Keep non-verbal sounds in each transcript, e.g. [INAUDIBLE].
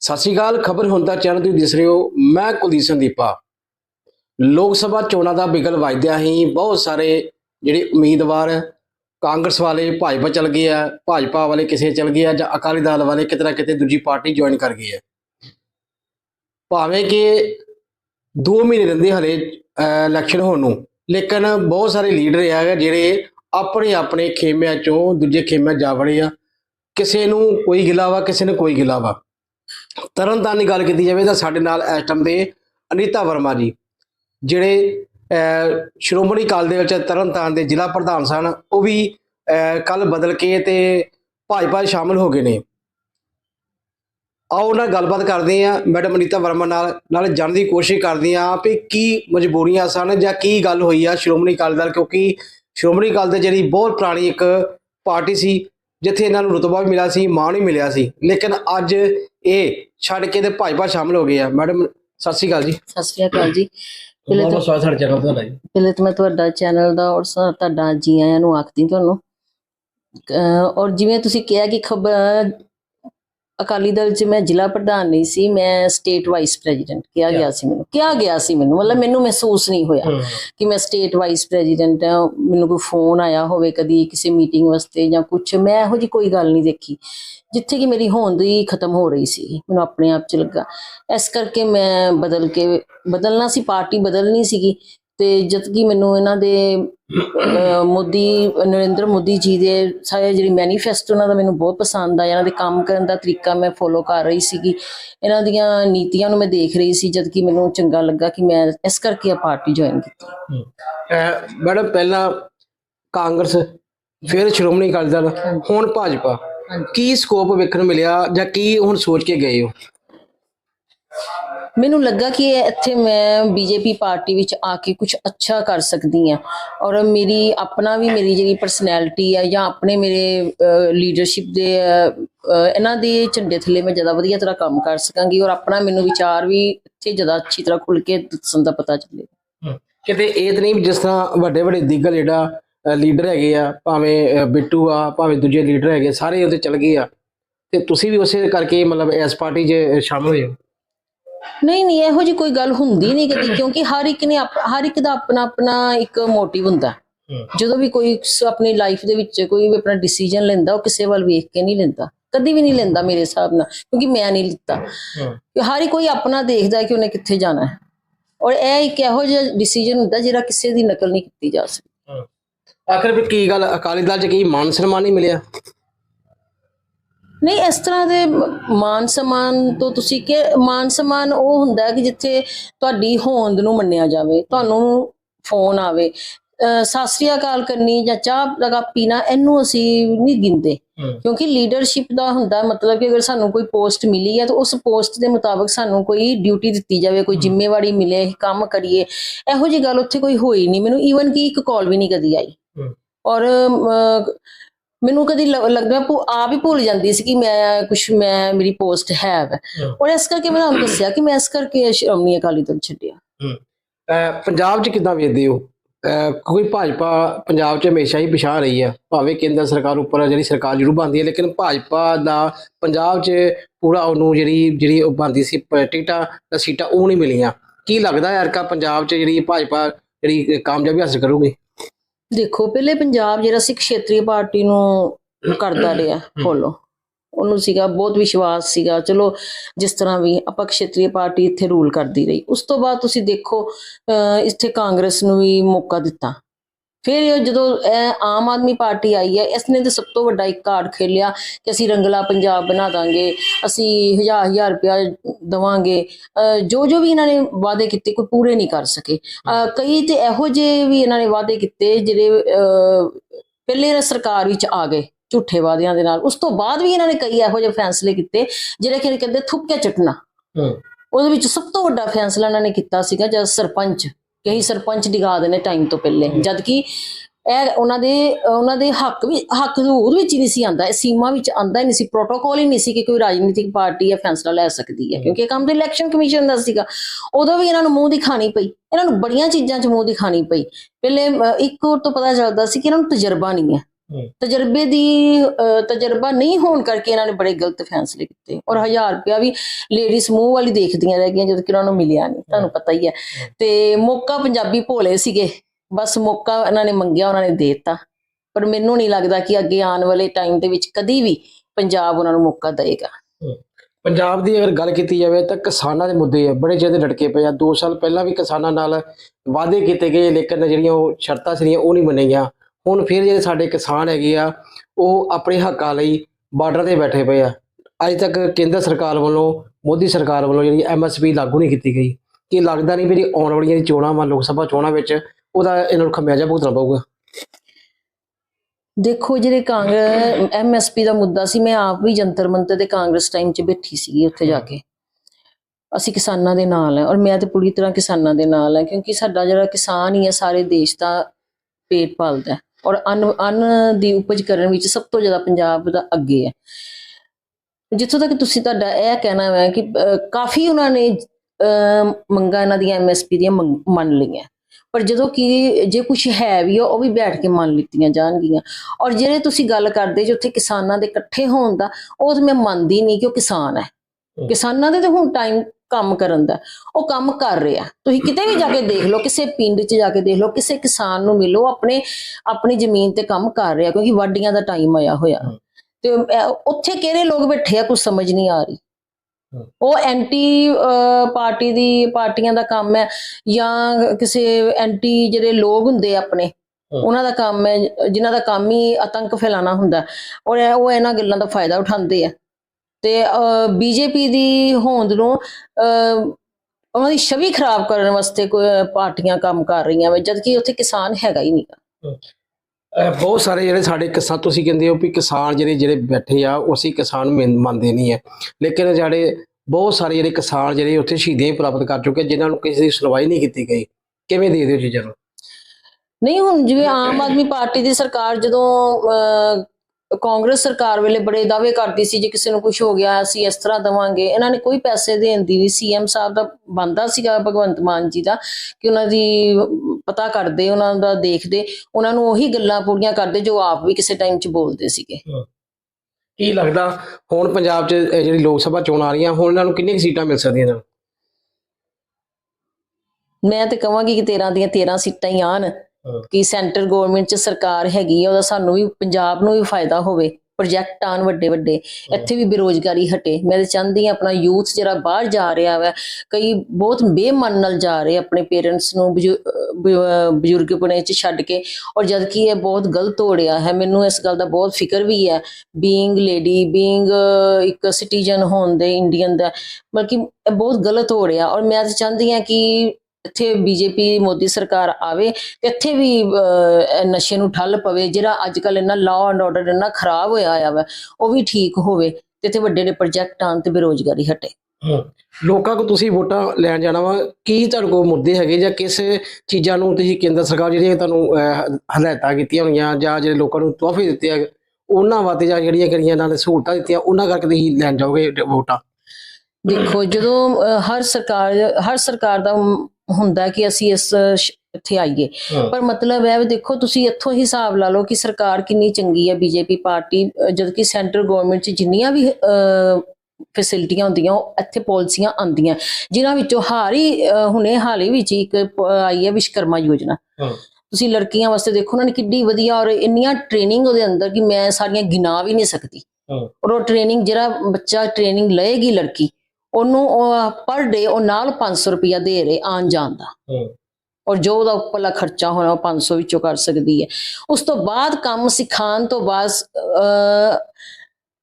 ਸਤਿ ਸ਼੍ਰੀ ਅਕਾਲ, ਖਬਰ ਹੁੰਦਾ ਚੈਨਲ ਤੁਸੀਂ ਦਿਸ ਰਹੇ ਹੋ, ਮੈਂ ਕੁਲਦੀਪ ਸੰਦੀਪਾ। ਲੋਕ ਸਭਾ ਚੋਣਾਂ ਦਾ ਬਿਗਲ ਵੱਜਦਿਆਂ ਹੀ ਬਹੁਤ ਸਾਰੇ ਜਿਹੜੇ ਉਮੀਦਵਾਰ ਕਾਂਗਰਸ ਵਾਲੇ ਭਾਜਪਾ ਚਲ ਗਏ ਆ, ਭਾਜਪਾ ਵਾਲੇ ਕਿਸੇ ਚਲ ਗਏ ਆ ਜਾਂ ਅਕਾਲੀ ਦਲ ਵਾਲੇ ਕਿਤੇ ਨਾ ਕਿਤੇ ਦੂਜੀ ਪਾਰਟੀ ਜੁਆਇਨ ਕਰ ਗਏ ਆ। ਭਾਵੇਂ ਕਿ 2 ਮਹੀਨੇ ਰਹਿੰਦੇ ਹਲੇ ਇਲੈਕਸ਼ਨ ਹੋਣ ਨੂੰ, ਲੇਕਿਨ ਬਹੁਤ ਸਾਰੇ ਲੀਡਰ ਹੈਗੇ ਜਿਹੜੇ ਆਪਣੇ ਆਪਣੇ ਖੇਮਿਆਂ ਚੋਂ ਦੂਜੇ ਖੇਮਿਆਂ ਜਾ ਵੜੇ ਆ। ਕਿਸੇ ਨੂੰ ਕੋਈ ਗਿਲਾ ਵਾ ਕਿਸੇ ਨੂੰ ਕੋਈ ਗਿਲਾ ਵਾ ਤਰਨਤਾਰਨ ਦੀ ਗੱਲ ਕੀਤੀ ਜਾਵੇ ਤਾਂ ਸਾਡੇ ਨਾਲ ਇਸ ਟਾਈਮ ਦੇ ਅਨੀਤਾ ਵਰਮਾ ਜੀ ਜਿਹੜੇ ਅਹ, ਸ਼੍ਰੋਮਣੀ ਅਕਾਲੀ ਦੇ ਵਿੱਚ ਤਰਨਤਾਰਨ ਦੇ ਜ਼ਿਲ੍ਹਾ ਪ੍ਰਧਾਨ ਸਨ ਉਹ ਵੀ ਕੱਲ ਬਦਲ ਕੇ ਤੇ ਭਾਜਪਾ 'ਚ ਸ਼ਾਮਲ ਹੋ ਗਏ ਨੇ। ਆਓ ਉਹਨਾਂ ਨਾਲ ਗੱਲਬਾਤ ਕਰਦੇ ਆ ਮੈਡਮ ਅਨੀਤਾ ਵਰਮਾ ਨਾਲ ਨਾਲ ਜਾਣਨ ਦੀ ਕੋਸ਼ਿਸ਼ ਕਰਦੇ ਆ ਵੀ ਕੀ ਮਜਬੂਰੀਆਂ ਸਨ ਜਾਂ ਕੀ ਗੱਲ ਹੋਈ ਆ ਸ਼੍ਰੋਮਣੀ ਅਕਾਲੀ ਦਲ ਕਿਉਂਕਿ ਸ਼੍ਰੋਮਣੀ ਅਕਾਲੀ ਦਲ ਜਿਹੜੀ ਬਹੁਤ ਪੁਰਾਣੀ ਇੱਕ ਪਾਰਟੀ ਸੀ ਜਿੱਥੇ ਇਹਨਾਂ ਨੂੰ ਰੁਤਬਾ ਵੀ ਮਿਲਿਆ ਸੀ ਮਾਣ ਵੀ ਮਿਲਿਆ ਸੀ। ਲੇਕਿਨ ਅੱਜ ਇਹ ਛੱਡ ਕੇ ਤੇ ਭਾਜਪਾ ਸ਼ਾਮਲ ਹੋ ਗਏ ਆ। ਮੈਡਮ ਸਤਿ ਸ਼੍ਰੀ ਅਕਾਲ ਜੀ। ਸਤਿ ਸ਼੍ਰੀ ਅਕਾਲ ਜੀ। ਪਹਿਲੇ ਤਾਂ ਸਵਾਗਤ ਸਾਡੇ ਚੈਨਲ ਤੁਹਾਡਾ ਜੀ। ਪਹਿਲੇ ਤਾਂ ਮੈਂ ਤੁਹਾਡਾ ਚੈਨਲ ਦਾ ਔਰ ਤੁਹਾਡਾ ਜੀ ਆਇਆਂ ਨੂੰ ਆਖਦੀ ਤੁਹਾਨੂੰ। ਔਰ ਜਿਵੇਂ ਤੁਸੀਂ ਕਿਹਾ ਕਿ ਖਬਰ ਅਕਾਲੀ ਦਲ ਚ ਮੈਂ ਜ਼ਿਲ੍ਹਾ ਪ੍ਰਧਾਨ ਨਹੀਂ ਸੀ ਮੈਂ ਸਟੇਟ ਵਾਈਸ ਪ੍ਰੈਜ਼ੀਡੈਂਟ ਕਿਹਾ ਗਿਆ ਸੀ ਮੈਨੂੰ ਕਿਹਾ ਗਿਆ ਸੀ ਮੈਨੂੰ ਮਤਲਬ ਮੈਨੂੰ ਮਹਿਸੂਸ ਨਹੀਂ ਹੋਇਆ ਕਿ ਮੈਂ ਸਟੇਟ ਵਾਈਸ ਪ੍ਰੈਜ਼ੀਡੈਂਟ ਹਾਂ ਮੈਨੂੰ ਕੋਈ ਫੋਨ ਆਇਆ ਹੋਵੇ ਕਦੀ ਕਿਸੇ ਮੀਟਿੰਗ ਵਾਸਤੇ ਜਾਂ ਕੁਝ ਮੈਂ ਇਹੋ ਜੀ ਕੋਈ ਗੱਲ ਨਹੀਂ ਦੇਖੀ ਜਿੱਥੇ ਕਿ ਮੇਰੀ ਹੋਂਦ ਹੀ ਖਤਮ ਹੋ ਰਹੀ ਸੀ ਮੈਨੂੰ ਆਪਣੇ ਆਪ ਚ ਲੱਗਾ। ਇਸ ਕਰਕੇ ਮੈਂ ਬਦਲ ਕੇ ਬਦਲਣਾ ਸੀ ਪਾਰਟੀ ਬਦਲਣੀ ਸੀਗੀ ਤੇ ਜਦ ਕਿ ਮੈਨੂੰ ਇਹਨਾਂ ਦੇ ਮੋਦੀ ਨਰਿੰਦਰ ਮੋਦੀ ਜੀ ਦੇ ਸਾਰੇ ਜਿਹੜੀ ਮੈਨੀਫੈਸਟੋ ਉਹਨਾਂ ਦਾ ਮੈਨੂੰ ਬਹੁਤ ਪਸੰਦ ਆਇਆ। ਇਹਨਾਂ ਦੇ ਕੰਮ ਕਰਨ ਦਾ ਤਰੀਕਾ ਮੈਂ ਫੋਲੋ ਕਰ ਰਹੀ ਸੀਗੀ। ਇਹਨਾਂ ਦੀਆਂ ਨੀਤੀਆਂ ਨੂੰ ਮੈਂ ਦੇਖ ਰਹੀ ਸੀ ਜਦ ਕਿ ਮੈਨੂੰ ਚੰਗਾ ਲੱਗਾ ਕਿ ਮੈਂ ਇਸ ਕਰਕੇ ਇਹ ਪਾਰਟੀ ਜੁਆਇਨ ਕੀਤੀ। ਮੈਡਮ ਪਹਿਲਾਂ ਕਾਂਗਰਸ ਫਿਰ ਸ਼੍ਰੋਮਣੀ ਅਕਾਲੀ ਦਲ ਹੁਣ ਭਾਜਪਾ। ਕੀ ਸਕੋਪ ਵੇਖਣ ਮਿਲਿਆ ਜਾਂ ਕੀ ਹੁਣ ਸੋਚ ਕੇ ਗਏ ਹੋ? ਮੈਨੂੰ ਲੱਗਾ ਕਿ ਇੱਥੇ ਮੈਂ ਬੀਜੇਪੀ ਪਾਰਟੀ ਵਿੱਚ ਆ ਕੇ ਕੁਝ ਅੱਛਾ ਕਰ ਸਕਦੀ ਹਾਂ। ਔਰ ਮੇਰੀ, ਆਪਣਾ ਵੀ ਮੇਰੀ ਜਿਹੜੀ ਪਰਸਨੈਲਿਟੀ ਹੈ ਜਾਂ ਆਪਣੇ ਮੇਰੇ ਲੀਡਰਸ਼ਿਪ ਦੇ ਇਹਨਾਂ ਦੇ ਝੰਡੇ ਥੱਲੇ ਮੈਂ ਜ਼ਿਆਦਾ ਵਧੀਆ ਤਰ੍ਹਾਂ ਕੰਮ ਕਰ ਸਕਾਂਗੀ ਔਰ ਆਪਣਾ ਮੈਨੂੰ ਵਿਚਾਰ ਵੀ ਇੱਥੇ ਜ਼ਿਆਦਾ ਅੱਛੀ ਤਰ੍ਹਾਂ ਖੁੱਲ ਕੇ ਦੱਸਣ ਦਾ ਪਤਾ ਚੱਲੇਗਾ ਕਿਤੇ ਇਹ ਤਾਂ ਨਹੀਂ ਜਿਸ ਤਰ੍ਹਾਂ ਵੱਡੇ ਵੱਡੇ ਦਿਗਲ ਜਿਹੜਾ ਲੀਡਰ ਹੈਗੇ ਆ, ਭਾਵੇਂ ਬਿੱਟੂ ਆ, ਭਾਵੇਂ ਦੂਜੇ ਲੀਡਰ ਹੈਗੇ, ਸਾਰੇ ਉਹਦੇ ਚਲ ਗਏ ਆ। ਤੇ ਤੁਸੀਂ ਵੀ ਉਸੇ ਕਰਕੇ ਮਤਲਬ ਇਸ ਪਾਰਟੀ 'ਚ ਸ਼ਾਮਲ ਹੋਏ ਹੋ? ਨਹੀਂ ਨਹੀਂ ਇਹੋ ਜੀ ਕੋਈ ਗੱਲ ਹੁੰਦੀ ਨਹੀਂ ਕਦੀ [COUGHS] ਕਿਉਂਕਿ ਹਰ ਇੱਕ ਨੇ ਆਪ- ਹਰ ਇੱਕ ਦਾ ਆਪਣਾ ਆਪਣਾ ਇੱਕ ਮੋਟਿਵ ਹੁੰਦਾ। ਜਦੋਂ ਵੀ ਕੋਈ ਸ- ਆਪਣੀ ਲਾਈਫ ਦੇ ਵਿੱਚ ਕੋਈ ਵੀ ਆਪਣਾ ਡਿਸੀਜਨ ਲੈਂਦਾ ਉਹ ਕਿਸੇ ਵੱਲ ਵੇਖ ਕੇ ਨਹੀਂ ਲੈਂਦਾ। ਕਦੀ ਵੀ ਨਹੀਂ ਲੈਂਦਾ ਮੇਰੇ ਹਿਸਾਬ ਨਾਲ ਕਿਉਂਕਿ ਮੈਂ ਨਹੀਂ ਲਿੱਤਾ। ਕਿ ਹਰ ਇੱਕ ਕੋਈ ਆਪਣਾ ਦੇਖਦਾ ਹੈ ਕਿ ਉਹਨੇ ਕਿੱਥੇ ਜਾਣਾ ਹੈ। ਔਰ ਇਹ ਇੱਕ ਇਹੋ ਜਿਹਾ ਡਿਸੀਜਨ ਹੁੰਦਾ ਜਿਹੜਾ ਕਿਸੇ ਦੀ ਨਕਲ ਨਹੀਂ ਕੀਤੀ ਜਾ ਸਕਦੀ। ਆਖਰ ਵੀ ਕੀ ਗੱਲ ਅਕਾਲੀ ਦਲ 'ਚ ਕੀ ਮਾਨ ਸਨਮਾਨ ਨਹੀਂ ਮਿਲਿਆ? ਨਹੀਂ ਇਸ ਤਰ੍ਹਾਂ ਦੇ ਮਾਨ ਸਨਮਾਨ ਤੋਂ ਤੁਸੀਂ ਕਿ ਮਾਨ ਸਨਮਾਨ ਉਹ ਹੁੰਦਾ ਹੈ ਕਿ ਜਿੱਥੇ ਤੁਹਾਡੀ ਹੋਂਦ ਨੂੰ ਮੰਨਿਆ ਜਾਵੇ ਤੁਹਾਨੂੰ ਫੋਨ ਆਵੇ। ਸ੍ਰੀ ਅਕਾਲ ਕਰਨੀ ਜਾਂ ਚਾਹ ਲਗਾ ਪੀਣਾ ਇਹਨੂੰ ਅਸੀਂ ਨਹੀਂ ਗਿਣਦੇ। ਕਿਉਂਕਿ ਲੀਡਰਸ਼ਿਪ ਦਾ ਹੁੰਦਾ ਮਤਲਬ ਕਿ ਅਗਰ ਸਾਨੂੰ ਕੋਈ ਪੋਸਟ ਮਿਲੀ ਹੈ ਤਾਂ ਉਸ ਪੋਸਟ ਦੇ ਮੁਤਾਬਕ ਸਾਨੂੰ ਕੋਈ ਡਿਊਟੀ ਦਿੱਤੀ ਜਾਵੇ ਕੋਈ ਜ਼ਿੰਮੇਵਾਰੀ ਮਿਲੇ ਕੰਮ ਕਰੀਏ। ਇਹੋ ਜੀ ਗੱਲ ਉੱਥੇ ਕੋਈ ਹੋਈ ਨਹੀਂ। ਮੈਨੂੰ ਈਵਨ ਕਿ ਇੱਕ ਕਾਲ ਵੀ ਨਹੀਂ ਕਦੀ ਆਈ। ਔਰ ਮੈਨੂੰ ਕਦੀ ਲੱਗਦਾ ਭੁ- ਆਪ ਹੀ ਭੁੱਲ ਜਾਂਦੀ ਸੀ ਕਿ ਮੈਂ ਕੁਛ ਮੈਂ ਮੇਰੀ ਪੋਸਟ ਹੈ ਵਾ। ਔਰ ਇਸ ਕਰਕੇ ਮੈਂ ਤੁਹਾਨੂੰ ਦੱਸਿਆ ਕਿ ਮੈਂ ਇਸ ਕਰਕੇ ਸ਼੍ਰੋਮਣੀ ਅਕਾਲੀ ਦਲ ਛੱਡਿਆ। ਪੰਜਾਬ 'ਚ ਕਿੱਦਾਂ ਵੇਖਦੇ ਹੋ? ਕੋਈ ਭਾਜਪਾ ਪੰਜਾਬ 'ਚ ਹਮੇਸ਼ਾ ਹੀ ਪਿਛਾਂ ਰਹੀ ਆ। ਭਾਵੇਂ ਕੇਂਦਰ ਸਰਕਾਰ ਉੱਪਰ ਜਿਹੜੀ ਸਰਕਾਰ ਜ਼ਰੂਰ ਬਣਦੀ ਹੈ ਲੇਕਿਨ ਭਾਜਪਾ ਦਾ ਪੰਜਾਬ 'ਚ ਪੂਰਾ ਉਹਨੂੰ ਜਿਹੜੀ ਜਿਹੜੀ ਉਹ ਬਣਦੀ ਸੀ ਟਿਕਟਾਂ ਤਾਂ ਸੀਟਾਂ ਉਹ ਨਹੀਂ ਮਿਲੀਆਂ। ਕੀ ਲੱਗਦਾ ਹੈ ਅਰਕਾ ਪੰਜਾਬ 'ਚ ਜਿਹੜੀ ਭਾਜਪਾ ਜਿਹੜੀ ਕਾਮਯਾਬੀ ਹਾਸਲ ਕਰੂਗੀ? ਦੇਖੋ ਪਹਿਲੇ ਪੰਜਾਬ ਜਿਹੜਾ ਸੀ ਖੇਤਰੀ ਪਾਰਟੀ ਨੂੰ ਕਰਦਾ ਰਿਹਾ ਫੋਲੋ। ਉਹਨੂੰ ਸੀਗਾ ਬਹੁਤ ਵਿਸ਼ਵਾਸ ਸੀਗਾ ਚਲੋ ਜਿਸ ਤਰ੍ਹਾਂ ਵੀ ਆਪਾਂ ਖੇਤਰੀ ਪਾਰਟੀ ਇੱਥੇ ਰੂਲ ਕਰਦੀ ਰਹੀ। ਉਸ ਤੋਂ ਬਾਅਦ ਤੁਸੀਂ ਦੇਖੋ ਇੱਥੇ ਕਾਂਗਰਸ ਨੂੰ ਵੀ ਮੌਕਾ ਦਿੱਤਾ। ਫਿਰ ਜਦੋਂ ਇਹ ਆਮ ਆਦਮੀ ਪਾਰਟੀ ਆਈ ਹੈ ਇਸ ਨੇ ਤਾਂ ਸਭ ਤੋਂ ਵੱਡਾ ਇੱਕ ਕਾਰਡ ਖੇਲਿਆ ਕਿ ਅਸੀਂ ਰੰਗਲਾ ਪੰਜਾਬ ਬਣਾ ਦਾਂਗੇ ਅਸੀਂ ਹਜ਼ਾਰ ਹਜ਼ਾਰ ਰੁਪਇਆ ਦਵਾਂਗੇ। ਜੋ ਜੋ ਵੀ ਇਹਨਾਂ ਨੇ ਵਾਅਦੇ ਕੀਤੇ ਕੋਈ ਪੂਰੇ ਨਹੀਂ ਕਰ ਸਕੇ। ਕਈ ਤੇ ਇਹੋ ਜਿਹੇ ਵੀ ਇਹਨਾਂ ਨੇ ਵਾਅਦੇ ਕੀਤੇ ਜਿਹੜੇ ਪਹਿਲੇ ਸਰਕਾਰ ਵਿੱਚ ਆ ਗਏ ਝੂਠੇ ਵਾਅਦਿਆਂ ਦੇ ਨਾਲ। ਉਸ ਤੋਂ ਬਾਅਦ ਵੀ ਇਹਨਾਂ ਨੇ ਕਈ ਇਹੋ ਜਿਹੇ ਫੈਸਲੇ ਕੀਤੇ ਜਿਹੜੇ ਕਿ ਕਹਿੰਦੇ ਥੁੱਕ ਕੇ ਚਟਣਾ ਉਹਦੇ ਵਿੱਚ ਸਭ ਤੋਂ ਵੱਡਾ ਫੈਸਲਾ ਇਹਨਾਂ ਨੇ ਕੀਤਾ ਸੀਗਾ ਜਦ ਸਰਪੰਚ ਕਈ ਸਰਪੰਚ ਡਿਗਾ ਦੇਣੇ ਟਾਈਮ ਤੋਂ ਪਹਿਲੇ। ਜਦ ਕਿ ਇਹ ਉਹਨਾਂ ਦੇ ਉਹਨਾਂ ਦੇ ਹੱਕ ਵੀ ਹੱਕ ਹਦੂਦ ਵਿੱਚ ਹੀ ਨਹੀਂ ਸੀ ਆਂਦਾ ਇਹ ਸੀਮਾ ਵਿੱਚ ਆਂਦਾ ਹੀ ਨਹੀਂ ਸੀ ਪ੍ਰੋਟੋਕਾਲ ਹੀ ਨਹੀਂ ਸੀ ਕਿ ਕੋਈ ਰਾਜਨੀਤਿਕ ਪਾਰਟੀ ਇਹ ਫੈਸਲਾ ਲੈ ਸਕਦੀ ਹੈ ਕਿਉਂਕਿ ਇਹ ਕੰਮ ਤਾਂ ਇਲੈਕਸ਼ਨ ਕਮਿਸ਼ਨ ਦਾ ਸੀਗਾ। ਉਦੋਂ ਵੀ ਇਹਨਾਂ ਨੂੰ ਮੂੰਹ ਦਿਖਾਣੀ ਪਈ ਇਹਨਾਂ ਨੂੰ ਬੜੀਆਂ ਚੀਜ਼ਾਂ 'ਚ ਮੂੰਹ ਦਿਖਾਣੀ ਪਈ। ਪਹਿਲੇ ਇੱਕ ਹੋਰ ਤੋਂ ਪਤਾ ਚੱਲਦਾ ਸੀ ਕਿ ਇਹਨਾਂ ਨੂੰ ਤਜਰਬਾ ਨਹੀਂ ਹੂੰ। ਤਜਰਬੇ ਦੀ ਤਜਰਬਾ ਨਹੀਂ ਹੋਣ ਕਰਕੇ ਇਹਨਾਂ ਨੇ ਬੜੇ ਗਲਤ ਫੈਸਲੇ ਕੀਤੇ। ਔਰ 1000 ਰੁਪਇਆ ਵੀ ਲੇਡੀ ਸਮੂਹ ਵਾਲੀ ਦੇਖਦੀਆਂ ਰਹਿ ਗਈਆਂ ਜਦੋਂ ਕਿ ਉਹਨਾਂ ਨੂੰ ਮਿਲਿਆ ਨਹੀਂ। ਤੁਹਾਨੂੰ ਪਤਾ ਹੀ ਹੈ। ਤੇ ਮੌਕਾ ਪੰਜਾਬੀ ਭੋਲੇ ਸੀਗੇ। ਬਸ ਮੌਕਾ ਇਹਨਾਂ ਨੇ ਮੰਗਿਆ ਉਹਨਾਂ ਨੇ ਦੇ ਦਿੱਤਾ। ਪਰ ਮੈਨੂੰ ਨਹੀਂ ਲੱਗਦਾ ਕਿ ਅੱਗੇ ਆਉਣ ਵਾਲੇ ਟਾਈਮ ਦੇ ਵਿੱਚ ਕਦੀ ਵੀ ਪੰਜਾਬ ਉਹਨਾਂ ਨੂੰ ਮੌਕਾ ਦੇਏਗਾ ਪੰਜਾਬ ਦੀ ਅਗਰ ਗੱਲ ਕੀਤੀ ਜਾਵੇ ਤਾਂ ਕਿਸਾਨਾਂ ਦੇ ਮੁੱਦੇ ਆ। ਬੜੇ ਜਿਹਦੇ ਲੜਕੇ ਪਏ ਆ। 2 ਸਾਲ ਪਹਿਲਾਂ ਵੀ ਕਿਸਾਨਾਂ ਨਾਲ ਵਾਅਦੇ ਕੀਤੇ ਗਏ ਲੇਕਿਨ ਜਿਹੜੀਆਂ ਉਹ ਸ਼ਰਤਾਂ ਸੀਗੀਆਂ ਉਹ ਨਹੀਂ ਮੰਨੀਆਂ। ਹੁਣ ਫਿਰ ਜਿਹੜੇ ਸਾਡੇ ਕਿਸਾਨ ਹੈਗੇ ਆ, ਉਹ ਆਪਣੇ ਹੱਕਾਂ ਲਈ ਬਾਰਡਰ ਤੇ ਬੈਠੇ ਪਏ ਆ। ਅੱਜ ਤੱਕ ਕੇਂਦਰ ਸਰਕਾਰ ਵੱਲੋਂ, ਮੋਦੀ ਸਰਕਾਰ ਵੱਲੋਂ ਜਿਹੜੀ ਐਮਐਸਪੀ ਲਾਗੂ ਨਹੀਂ ਕੀਤੀ ਗਈ। ਕਿ ਲੱਗਦਾ ਨਹੀਂ ਵੀ ਜਿਹੜੀ ਆਉਣ ਵਾਲੀਆਂ ਚੋਣਾਂ ਵਾ, ਲੋਕ ਸਭਾ ਚੋਣਾਂ ਵਿੱਚ ਉਹਦਾ ਇਹਨਾਂ ਨੂੰ ਖਮਿਆਜਾ ਭੁਗਤਣਾ ਪਊਗਾ। ਦੇਖੋ ਜਿਹੜੇ ਕਾਂਗਰਸ ਐਮਐਸਪੀ ਦਾ ਮੁੱਦਾ ਸੀ, ਮੈਂ ਆਪ ਵੀ ਜੰਤਰ ਮੰਤਰ ਦੇ ਕਾਂਗਰਸ ਟਾਈਮ 'ਚ ਬੈਠੀ ਸੀਗੀ ਉੱਥੇ ਜਾ ਕੇ। ਅਸੀਂ ਕਿਸਾਨਾਂ ਦੇ ਨਾਲ ਹੈ ਔਰ ਮੈਂ ਤੇ ਪੂਰੀ ਤਰ੍ਹਾਂ ਕਿਸਾਨਾਂ ਦੇ ਨਾਲ ਹੈ ਕਿਉਂਕਿ ਸਾਡਾ ਜਿਹੜਾ ਕਿਸਾਨ ਹੀ ਹੈ ਸਾਰੇ ਦੇਸ਼ ਦਾ ਪੇਟ ਪਾਲਦਾ। ਹੈ ਔਰ ਅੰਨ ਅੰਨ ਦੀ ਉਪਜ ਕਰਨ ਵਿੱਚ ਸਭ ਤੋਂ ਜ਼ਿਆਦਾ ਪੰਜਾਬ ਦਾ ਅੱਗੇ ਹੈ। ਜਿੱਥੋਂ ਤੱਕ ਤੁਸੀਂ ਤੁਹਾਡਾ ਇਹ ਕਹਿਣਾ ਹੈ ਕਿ ਕਾਫੀ ਉਹਨਾਂ ਨੇ ਮੰਗਾਂ ਇਹਨਾਂ ਦੀਆਂ ਐਮਐਸਪੀ ਦੀਆਂ ਮੰਨ ਲਈਆਂ। ਪਰ ਜਦੋਂ ਕਿ ਜੇ ਕੁਝ ਹੈ ਵੀ ਉਹ ਵੀ ਬੈਠ ਕੇ ਮੰਨ ਲਿੱਤੀਆਂ ਜਾਣਗੀਆਂ। ਔਰ ਜਿਹੜੇ ਤੁਸੀਂ ਗੱਲ ਕਰਦੇ ਜੇ ਉੱਥੇ ਕਿਸਾਨਾਂ ਦੇ ਇਕੱਠੇ ਹੋਣ ਦਾ ਉਹ ਤਾਂ ਮੈਂ ਮੰਨਦੀ ਨਹੀਂ ਕਿ ਉਹ ਕਿਸਾਨ ਹੈ। ਕਿਸਾਨਾਂ ਦੇ ਤਾਂ ਹੁਣ ਟਾਈਮ ਕੰਮ ਕਰਨ ਦਾ ਉਹ ਕੰਮ ਕਰ ਰਿਹਾ ਤੁਸੀਂ ਕਿਤੇ ਵੀ ਜਾ ਕੇ ਦੇਖ ਲਓ ਕਿਸੇ ਪਿੰਡ 'ਚ ਜਾ ਕੇ ਦੇਖ ਲਓ ਕਿਸੇ ਕਿਸਾਨ ਨੂੰ ਮਿਲੋ ਆਪਣੇ ਆਪਣੀ ਜ਼ਮੀਨ ਤੇ ਕੰਮ ਕਰ ਰਿਹਾ ਕਿਉਂਕਿ ਵਾਢੀਆਂ ਦਾ ਟਾਈਮ ਆਇਆ ਹੋਇਆ। ਤੇ ਉੱਥੇ ਕਿਹੜੇ ਲੋਕ ਬੈਠੇ ਆ ਕੁਝ ਸਮਝ ਨਹੀਂ ਆ ਰਹੀ। ਉਹ ਐਂਟੀ ਪਾਰਟੀ ਦੀ ਪਾਰਟੀਆਂ ਦਾ ਕੰਮ ਹੈ ਜਾਂ ਕਿਸੇ ਐਂਟੀ ਜਿਹੜੇ ਲੋਕ ਹੁੰਦੇ ਆਪਣੇ। ਉਹਨਾਂ ਦਾ ਕੰਮ ਹੈ ਜਿਨ੍ਹਾਂ ਦਾ ਕੰਮ ਹੀ ਆਤੰਕ ਫੈਲਾਉਣਾ ਹੁੰਦਾ ਔਰ ਉਹ ਇਹਨਾਂ ਗੱਲਾਂ ਦਾ ਫਾਇਦਾ ਉਠਾਉਂਦੇ ਆ ਤੇ ਬੀਜੇਪੀ ਦੀ ਹੋਂਦ ਨੂੰ ਉਹਨਾਂ ਦੀ ਛਵੀ ਖਰਾਬ ਕਰਨ ਵਾਸਤੇ ਕੋਈ ਪਾਰਟੀਆਂ ਕੰਮ ਕਰ ਰਹੀਆਂ ਵੇ ਜਦਕਿ ਉੱਥੇ ਕਿਸਾਨ ਹੈਗਾ ਹੀ ਨਹੀਂ ਅਹ ਬਹੁਤ ਸਾਰੇ ਜਿਹੜੇ ਸਾਡੇ ਕਿਸਾਨ ਤੁਸੀਂ ਕਹਿੰਦੇ ਹੋ ਵੀ ਕਿਸਾਨ ਜਿਹੜੇ ਜਿਹੜੇ ਬੈਠੇ ਆ ਉਹ ਅਸੀਂ ਕਿਸਾਨ ਮੰਨ- ਮੰਨਦੇ ਨਹੀਂ ਹੈ ਲੇਕਿਨ ਜਿਹੜੇ ਬਹੁਤ ਸਾਰੇ ਜਿਹੜੇ ਕਿਸਾਨ ਜਿਹੜੇ ਉੱਥੇ ਸ਼ਹੀਦੀਆਂ ਪ੍ਰਾਪਤ ਕਰ ਚੁੱਕੇ ਜਿਨ੍ਹਾਂ ਨੂੰ ਕਿਸੇ ਦੀ ਸੁਣਵਾਈ ਨਹੀਂ ਕੀਤੀ ਗਈ। ਕਿਵੇਂ ਦੇ ਦਿਓ ਚੀਜ਼ਾਂ ਨੂੰ? ਨਹੀਂ ਹੁਣ ਜਿਵੇਂ ਆਮ ਆਦਮੀ ਪਾਰਟੀ ਦੀ ਸਰਕਾਰ ਜਦੋਂ ਕਾਂਗਰਸ ਸਰਕਾਰ ਵੇਲੇ ਬੜੇ ਦਾਅਵੇ ਕਰਦੀ ਸੀ ਜੇ ਕਿਸੇ ਨੂੰ ਕੁਝ ਹੋ ਗਿਆ ਅਸੀਂ ਇਸ ਤਰ੍ਹਾਂ ਦਵਾਂਗੇ। ਇਹਨਾਂ ਨੇ ਕੋਈ ਪੈਸੇ ਦੇਣ ਦੀ ਵੀ ਸੀਐਮ ਸਾਹਿਬ ਦਾ ਬੰਦਾ ਸੀਗਾ ਭਗਵੰਤ ਮਾਨ ਜੀ ਦਾ ਕਿ ਉਹਨਾਂ ਦੀ ਪਤਾ ਕਰਦੇ ਉਹਨਾਂ ਦਾ ਦੇਖਦੇ ਉਹਨਾਂ ਨੂੰ ਉਹੀ ਗੱਲਾਂ ਪੂਰੀਆਂ ਕਰਦੇ ਜੋ ਆਪ ਵੀ ਕਿਸੇ ਟਾਈਮ 'ਚ ਬੋਲਦੇ ਸੀਗੇ। ਕੀ ਲੱਗਦਾ ਹੁਣ ਪੰਜਾਬ 'ਚ ਜਿਹੜੀ ਲੋਕ ਸਭਾ ਚੋਣ ਆ ਰਹੀਆਂ ਹੁਣ ਇਹਨਾਂ ਨੂੰ ਕਿੰਨੀਆਂ ਸੀਟਾਂ ਮਿਲ ਸਕਦੀਆਂ ਨੂੰ? ਮੈਂ ਤੇ ਕਹਾਂਗੀ ਕਿ 13 ਦੀਆਂ 13 ਸੀਟਾਂ ਹੀ ਆਣ ਕਿ ਸੈਂਟਰ ਗਵਰਨਮੈਂਟ 'ਚ ਸਰਕਾਰ ਹੈਗੀ ਆ ਉਹਦਾ ਸਾਨੂੰ ਵੀ ਪੰਜਾਬ ਨੂੰ ਵੀ ਫਾਇਦਾ ਹੋਵੇ ਪ੍ਰੋਜੈਕਟ ਆਣ ਵੱਡੇ ਵੱਡੇ ਇੱਥੇ ਵੀ ਬੇਰੋਜ਼ਗਾਰੀ ਹਟੇ। ਮੈਂ ਤੇ ਚਾਹੁੰਦੀ ਹਾਂ ਆਪਣਾ ਯੂਥ ਜਿਹੜਾ ਬਾਹਰ ਜਾ ਰਿਹਾ ਵਾ ਕਈ ਬਹੁਤ ਬੇਮਨ ਨਾਲ ਜਾ ਰਹੇ ਆਪਣੇ ਪੇਰੈਂਟਸ ਨੂੰ ਬਜ਼ੁਰਗ ਬਣੇ 'ਚ ਛੱਡ ਕੇ। ਔਰ ਜਦ ਕਿ ਇਹ ਬਹੁਤ ਗਲਤ ਹੋ ਰਿਹਾ ਹੈ ਮੈਨੂੰ ਇਸ ਗੱਲ ਦਾ ਬਹੁਤ ਫਿਕਰ ਵੀ ਹੈ। ਬੀਇੰਗ ਲੇਡੀ ਬੀਇੰਗ ਇੱਕ ਸਿਟੀਜ਼ਨ ਹੋਣ ਦੇ ਇੰਡੀਅਨ ਦਾ ਬਲਕਿ ਇਹ ਬਹੁਤ ਗਲਤ ਹੋ ਰਿਹਾ। ਔਰ ਮੈਂ ਤਾਂ ਚਾਹੁੰਦੀ ਹਾਂ ਕਿ ਇੱਥੇ ਬੀਜੇਪੀ ਮੋਦੀ ਸਰਕਾਰ ਆਵੇ ਤੇ ਇੱਥੇ ਵੀ ਨਸ਼ੇ ਨੂੰ ਠੱਲ ਪਵੇ ਜਿਹੜਾ ਅੱਜ ਕੱਲ ਇੰਨਾ ਲਾਅ ਐਂਡ ਆਰਡਰ ਇੰਨਾ ਖਰਾਬ ਹੋਇਆ ਆ ਵਾ ਉਹ ਵੀ ਠੀਕ ਹੋਵੇ ਤੇ ਇੱਥੇ ਵੱਡੇ ਵੱਡੇ ਪ੍ਰੋਜੈਕਟ ਆਣ ਤੇ ਬੇਰੋਜ਼ਗਾਰੀ ਹਟੇ। ਲੋਕਾਂ ਕੋ ਤੁਸੀਂ ਵੋਟਾਂ ਲੈਣ ਜਾਣਾ ਵਾ ਕੀ ਤੁਹਾਡੇ ਕੋਲ ਮੁੱਦੇ ਹੈਗੇ ਜਾਂ ਕਿਸ ਚੀਜ਼ਾਂ ਨੂੰ ਤੁਸੀਂ ਕੇਂਦਰ ਸਰਕਾਰ ਜਿਹੜੀਆਂ ਤੁਹਾਨੂੰ ਹਦਾਇਤਾਂ ਕੀਤੀਆਂ ਹੋਈਆਂ ਜਾਂ ਜਿਹੜੇ ਲੋਕਾਂ ਨੂੰ ਤੋਹਫੇ ਦਿੱਤੇ ਆ ਉਹਨਾਂ ਵਾਸਤੇ ਜਾਂ ਜਿਹੜੀਆਂ ਕਿਹੜੀਆਂ ਨਾਲ ਸਹੂਲਤਾਂ ਦਿੱਤੀਆਂ ਉਹਨਾਂ ਕਰਕੇ ਤੁਸੀਂ ਲੈਣ ਜਾਓਗੇ ਵੋਟਾਂ? ਦੇਖੋ ਜਦੋਂ ਹਰ ਸਰਕਾਰ ਹਰ ਸਰਕਾਰ ਦਾ ਹੁੰਦਾ ਕਿ ਅਸੀਂ ਇਸ ਇੱਥੇ ਆਈਏ ਪਰ ਮਤਲਬ ਹੈ ਵੀ ਦੇਖੋ ਤੁਸੀਂ ਇੱਥੋਂ ਹਿਸਾਬ ਲਾ ਲਓ ਕਿ ਸਰਕਾਰ ਕਿੰਨੀ ਚੰਗੀ ਹੈ ਬੀਜੇਪੀ ਪਾਰਟੀ ਜਦ ਕਿ ਸੈਂਟਰ ਗਵਰਨਮੈਂਟ 'ਚ ਜਿੰਨੀਆਂ ਵੀ ਫੈਸਿਲਿਟੀਆਂ ਹੁੰਦੀਆਂ ਉਹ ਇੱਥੇ ਪਾਲਿਸੀਆਂ ਆਉਂਦੀਆਂ ਜਿਨ੍ਹਾਂ ਵਿੱਚੋਂ ਹਾਲ ਹੀ ਅਹ, ਹੁਣੇ ਹਾਲ ਹੀ ਵਿੱਚ ਇੱਕ ਆਈ ਹੈ ਵਿਸ਼ਕਰਮਾ ਯੋਜਨਾ। ਤੁਸੀਂ ਲੜਕੀਆਂ ਵਾਸਤੇ ਦੇਖੋ ਉਹਨਾਂ ਨੇ ਕਿੱਡੀ ਵਧੀਆ ਔਰ ਇੰਨੀਆਂ ਟ੍ਰੇਨਿੰਗ ਉਹਦੇ ਅੰਦਰ ਕਿ ਮੈਂ ਸਾਰੀਆਂ ਗਿਣਾ ਵੀ ਨਹੀਂ ਸਕਦੀ। ਔਰ ਉਹ ਟ੍ਰੇਨਿੰਗ ਜਿਹੜਾ ਬੱਚਾ ਟ੍ਰੇਨਿੰਗ ਲਏਗੀ ਲੜਕੀ ਉਹਨੂੰ ਪਰ ਡੇ ਉਹ ਨਾਲ 500 ਰੁਪਇਆ ਦੇ ਰਹੇ ਆਉਣ ਜਾਣ ਦਾ। ਔਰ ਜੋ ਉਹਦਾ ਉੱਪਰਲਾ ਖਰਚਾ ਹੋਣਾ ਉਹ 500 ਵਿੱਚੋਂ ਕਰ ਸਕਦੀ ਹੈ। ਉਸ ਤੋਂ ਬਾਅਦ ਕੰਮ ਸਿਖਾਉਣ ਤੋਂ ਬਾਅਦ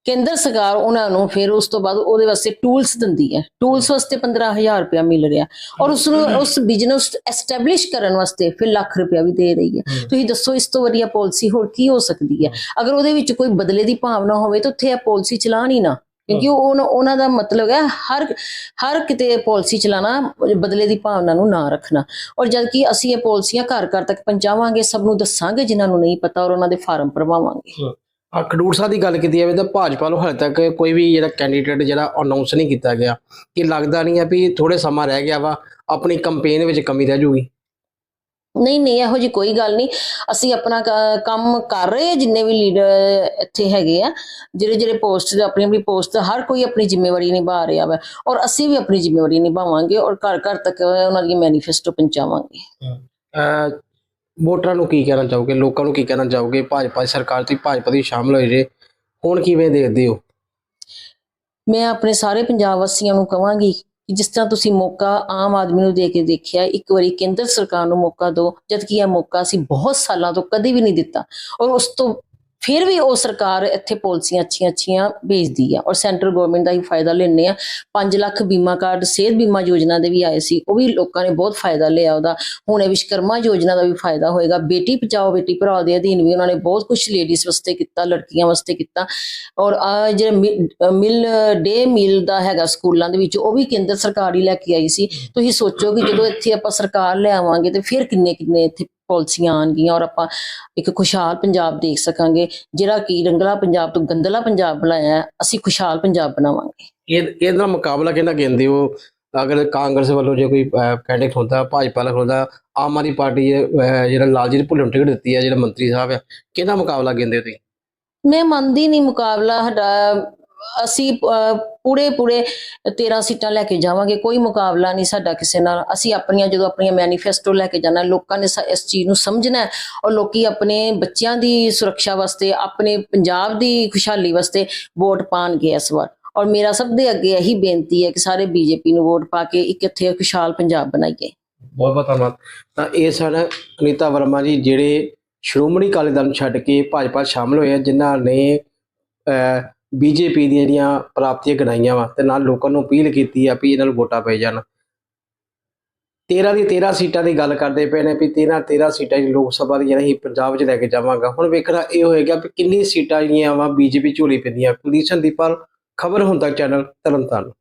ਕੇਂਦਰ ਸਰਕਾਰ ਉਹਨਾਂ ਨੂੰ ਫਿਰ ਉਸ ਤੋਂ ਬਾਅਦ ਉਹਦੇ ਵਾਸਤੇ ਟੂਲਸ ਦਿੰਦੀ ਹੈ। ਟੂਲਸ ਵਾਸਤੇ 15000 ਰੁਪਇਆ ਮਿਲ ਰਿਹਾ। ਔਰ ਉਸ ਨੂੰ ਉਸ ਬਿਜ਼ਨਸ ਐਸਟੈਬਲਿਸ਼ ਕਰਨ ਵਾਸਤੇ ਫਿਰ ਲੱਖ ਰੁਪਇਆ ਵੀ ਦੇ ਰਹੀ ਹੈ। ਤੁਸੀਂ ਦੱਸੋ ਇਸ ਤੋਂ ਵਧੀਆ ਪਾਲਿਸੀ ਹੋਰ ਕੀ ਹੋ ਸਕਦੀ ਹੈ? ਅਗਰ ਉਹਦੇ ਵਿੱਚ ਕੋਈ ਬਦਲੇ ਦੀ ਭਾਵਨਾ ਹੋਵੇ ਤਾਂ ਉੱਥੇ ਇਹ ਪਾਲਿਸੀ ਚਲਾਣ ਹੀ ਨਾ। ਕਿਉਂਕਿ ਉਹ ਉਹਨਾਂ- ਦਾ ਮਤਲਬ ਹੈ ਹਰ ਹਰ ਕਿਤੇ ਪਾਲਿਸੀ ਚਲਾਣਾ ਬਦਲੇ ਦੀ ਭਾਵਨਾ ਨੂੰ ਨਾ ਰੱਖਣਾ। ਔਰ ਜਦ ਕਿ ਅਸੀਂ ਇਹ ਪਾਲਿਸੀਆਂ ਘਰ ਘਰ ਤੱਕ ਪਹੁੰਚਾਵਾਂਗੇ ਸਭ ਨੂੰ ਦੱਸਾਂਗੇ ਜਿਨ੍ਹਾਂ ਨੂੰ ਨਹੀਂ ਪਤਾ ਔਰ ਉਹਨਾਂ ਦੇ ਫਾਰਮ ਭਰਵਾਵਾਂਗੇ। ਆ ਖਡੂਰ ਸਾਹਿਬ ਦੀ ਗੱਲ ਕੀਤੀ ਜਾਵੇ ਤਾਂ ਭਾਜਪਾ ਵੱਲੋਂ ਹਾਲੇ ਤੱਕ ਕੋਈ ਵੀ ਜਿਹੜਾ ਕੈਂਡੀਡੇਟ ਜਿਹੜਾ ਅਨਾਉਂਸ ਨਹੀਂ ਕੀਤਾ ਗਿਆ ਕਿ ਲੱਗਦਾ ਨਹੀਂ ਹੈ ਵੀ ਥੋੜੇ ਸਮਾਂ ਰਹਿ ਗਿਆ ਵਾ ਆਪਣੀ ਕੰਪੇਨ ਵਿੱਚ ਕਮੀ ਰਹਿ ਜੂਗੀ। ਨਹੀਂ ਨਹੀਂ ਇਹੋ ਜੀ ਕੋਈ ਗੱਲ ਨਹੀਂ। ਅਸੀਂ ਆਪਣਾ ਕੰਮ ਕਰ ਰਹੇ ਜਿੰਨੇ ਵੀ ਲੀਡਰ ਇੱਥੇ ਹੈਗੇ ਆ ਜਿਹੜੇ ਜਿਹੜੇ ਪੋਸਟ ਤੇ ਆਪਣੀ ਆਪਣੀ ਪੋਸਟ ਹਰ ਕੋਈ ਆਪਣੀ ਜ਼ਿੰਮੇਵਾਰੀ ਨਿਭਾ ਰਿਹਾ ਵਾ ਔਰ ਅਸੀਂ ਵੀ ਆਪਣੀ ਜ਼ਿੰਮੇਵਾਰੀ ਨਿਭਾਵਾਂਗੇ ਔਰ ਘਰ ਘਰ ਤੱਕ ਉਹਨਾਂ ਦੀ ਮੈਨੀਫੈਸਟੋ ਪਹੁੰਚਾਵਾਂਗੇ। ਵੋਟਰਾਂ ਨੂੰ ਕੀ ਕਹਿਣਾ ਚਾਹੋਗੇ? ਲੋਕਾਂ ਨੂੰ ਕੀ ਕਹਿਣਾ ਚਾਹੋਗੇ? ਭਾਜਪਾ ਸਰਕਾਰ ਤੇ ਭਾਜਪਾ ਦੀ ਸ਼ਾਮਲ ਹੋਏ ਜੇ ਹੁਣ ਕਿਵੇਂ ਦੇਖਦੇ ਹੋ? ਮੈਂ ਆਪਣੇ ਸਾਰੇ ਪੰਜਾਬ ਵਾਸੀਆਂ ਨੂੰ ਕਹਾਂਗੀ ਜਿਸ ਤਰ੍ਹਾਂ ਤੁਸੀਂ ਮੌਕਾ ਆਮ ਆਦਮੀ ਨੂੰ ਦੇ ਕੇ ਦੇਖਿਆ, ਇੱਕ ਵਾਰੀ ਕੇਂਦਰ ਸਰਕਾਰ ਨੂੰ ਮੌਕਾ ਦਿਓ, ਜਦਕਿ ਇਹ ਮੌਕਾ ਅਸੀਂ ਬਹੁਤ ਸਾਲਾਂ ਤੋਂ ਕਦੇ ਵੀ ਨਹੀਂ ਦਿੱਤਾ। ਔਰ ਉਸ ਤੋਂ ਫਿਰ ਵੀ ਉਹ ਸਰਕਾਰ ਇੱਥੇ ਪਾਲਿਸੀਆਂ ਅੱਛੀਆਂ ਅੱਛੀਆਂ ਭੇਜਦੀ ਆ ਔਰ ਸੈਂਟਰ ਗਵਰਨਮੈਂਟ ਦਾ ਹੀ ਫਾਇਦਾ ਲੈਣੇ ਆ। 5 ਲੱਖ ਬੀਮਾ ਕਾਰਡ, ਸਿਹਤ ਬੀਮਾ ਯੋਜਨਾ ਦੇ ਵੀ ਆਏ ਸੀ, ਉਹ ਵੀ ਲੋਕਾਂ ਨੇ ਬਹੁਤ ਫਾਇਦਾ ਲਿਆ ਉਹਦਾ। ਹੁਣ ਇਹ ਵਿਸ਼ਕਰਮਾ ਯੋਜਨਾ ਦਾ ਵੀ ਫਾਇਦਾ ਹੋਏਗਾ। ਬੇਟੀ ਬਚਾਓ, ਬੇਟੀ ਪੜਾਓ ਦੇ ਅਧੀਨ ਵੀ ਉਹਨਾਂ ਨੇ ਬਹੁਤ ਕੁਝ ਲੇਡੀਜ਼ ਵਾਸਤੇ ਕੀਤਾ, ਲੜਕੀਆਂ ਵਾਸਤੇ ਕੀਤਾ। ਔਰ ਆ ਜਿਹੜਾ ਮਿਲ, ਡੇ ਮੀਲ ਦਾ ਹੈਗਾ ਸਕੂਲਾਂ ਦੇ ਵਿੱਚ, ਉਹ ਵੀ ਕੇਂਦਰ ਸਰਕਾਰ ਹੀ ਲੈ ਕੇ ਆਈ ਸੀ। ਤੁਸੀਂ ਸੋਚੋ ਕਿ ਜਦੋਂ ਇੱਥੇ ਆਪਾਂ ਸਰਕਾਰ ਲਿਆਵਾਂਗੇ ਤੇ ਫਿਰ ਕਿੰਨੇ ਕਿੰਨੇ ਇੱਥੇ ਪਾਲਿਸੀਆਂ ਆਣਗੀਆਂ ਔਰ ਆਪਾਂ ਇੱਕ ਖੁਸ਼ਹਾਲ ਪੰਜਾਬ ਦੇਖ ਸਕਾਂਗੇ ਜਿਹੜਾ ਕਿ ਰੰਗਲਾ ਪੰਜਾਬ ਤੋਂ ਗੰਦਲਾ ਪੰਜਾਬ ਬਣਾਇਆ ਹੈ, ਅਸੀਂ ਖੁਸ਼ਹਾਲ ਪੰਜਾਬ ਬਣਾਵਾਂਗੇ। ਇਹ ਇਹਦਾ ਮੁਕਾਬਲਾ ਕਿਹਨਾਂ ਕਹਿੰਦੇ ਹੋ? ਅਗਰ ਕਾਂਗਰਸ ਵੱਲੋਂ ਜੇ ਕੋਈ ਕੈਂਡੀਡੇਟ ਹੁੰਦਾ ਭਾਜਪਾ ਵਾਲਾ ਹੁੰਦਾ ਆਮ ਆਦਮੀ ਪਾਰਟੀ ਜਿਹੜਾ ਭੁੱਲਰ ਨੂੰ ਟਿਕਟ ਦਿੱਤੀ ਹੈ ਜਿਹੜਾ ਮੰਤਰੀ ਸਾਹਿਬ ਆ ਕਿਹਦਾ ਮੁਕਾਬਲਾ ਕਹਿੰਦੇ ਹੋ ਤੁਸੀਂ? ਮੈਂ ਮੰਨਦੀ ਨਹੀਂ ਮੁਕਾਬਲਾ ਸਾਡਾ ਅਸੀਂ ਪੂਰੇ ਪੂਰੇ 13 ਸੀਟਾਂ ਲੈ ਕੇ ਜਾਵਾਂਗੇ, ਕੋਈ ਮੁਕਾਬਲਾ ਨਹੀਂ ਸਾਡਾ ਕਿਸੇ ਨਾਲ। ਅਸੀਂ ਆਪਣੀਆਂ, ਜਦੋਂ ਆਪਣੀਆਂ ਮੈਨੀਫੈਸਟੋ ਲੈ ਕੇ ਜਾਣਾ, ਲੋਕਾਂ ਨੇ ਇਸ ਚੀਜ਼ ਨੂੰ ਸਮਝਣਾ ਔਰ ਲੋਕੀ ਆਪਣੇ ਬੱਚਿਆਂ ਦੀ ਸੁਰੱਖਿਆ ਵਾਸਤੇ, ਆਪਣੇ ਪੰਜਾਬ ਦੀ ਖੁਸ਼ਹਾਲੀ ਵਾਸਤੇ ਵੋਟ ਪਾਣਗੇ ਇਸ ਵਾਰ। ਔਰ ਮੇਰਾ ਸਭ ਦੇ ਅੱਗੇ ਇਹੀ ਬੇਨਤੀ ਹੈ ਕਿ ਸਾਰੇ ਬੀਜੇਪੀ ਨੂੰ ਵੋਟ ਪਾ ਕੇ ਇੱਕ ਇੱਥੇ ਖੁਸ਼ਹਾਲ ਪੰਜਾਬ ਬਣਾਈਏ। ਬਹੁਤ ਬਹੁਤ ਧੰਨਵਾਦ। ਤਾਂ ਇਹ ਸਨ ਅਨੀਤਾ ਵਰਮਾ ਜੀ, ਜਿਹੜੇ ਸ਼੍ਰੋਮਣੀ ਅਕਾਲੀ ਦਲ ਨੂੰ ਛੱਡ ਕੇ ਭਾਜਪਾ 'ਚ ਸ਼ਾਮਲ ਹੋਏ ਆ, ਜਿਨ੍ਹਾਂ ਨੇ ਬੀਜੇਪੀ ਦੀਆਂ ਜਿਹੜੀਆਂ ਪ੍ਰਾਪਤੀਆਂ ਗਣਾਈਆਂ ਵਾ ਤੇ ਨਾਲ ਲੋਕਾਂ ਨੂੰ ਅਪੀਲ ਕੀਤੀ ਆ ਵੀ ਇਹਨਾਂ ਨੂੰ ਵੋਟਾਂ ਪੈ ਜਾਣ। 13 ਦੀ 13 ਸੀਟਾਂ ਦੀ ਗੱਲ ਕਰਦੇ ਪਏ ਨੇ ਵੀ 13 13 ਸੀਟਾਂ ਜਿਹੜੀ ਲੋਕ ਸਭਾ ਦੀਆਂ ਅਸੀਂ ਪੰਜਾਬ 'ਚ ਲੈ ਕੇ ਜਾਵਾਂਗਾ। ਹੁਣ ਵੇਖਣਾ ਇਹ ਹੋਏਗਾ ਵੀ ਕਿੰਨੀ ਸੀਟਾਂ ਜਿਹੜੀਆਂ ਵਾ ਬੀਜੇਪੀ ਝੋਲੀ ਪੈਂਦੀਆਂ। ਕੁਲਦੀਪ ਸੰਦੀਪਾਲ, ਖਬਰ ਹੁੰਦਾ ਚੈਨਲ ਤਰਨਤਾਰਨ।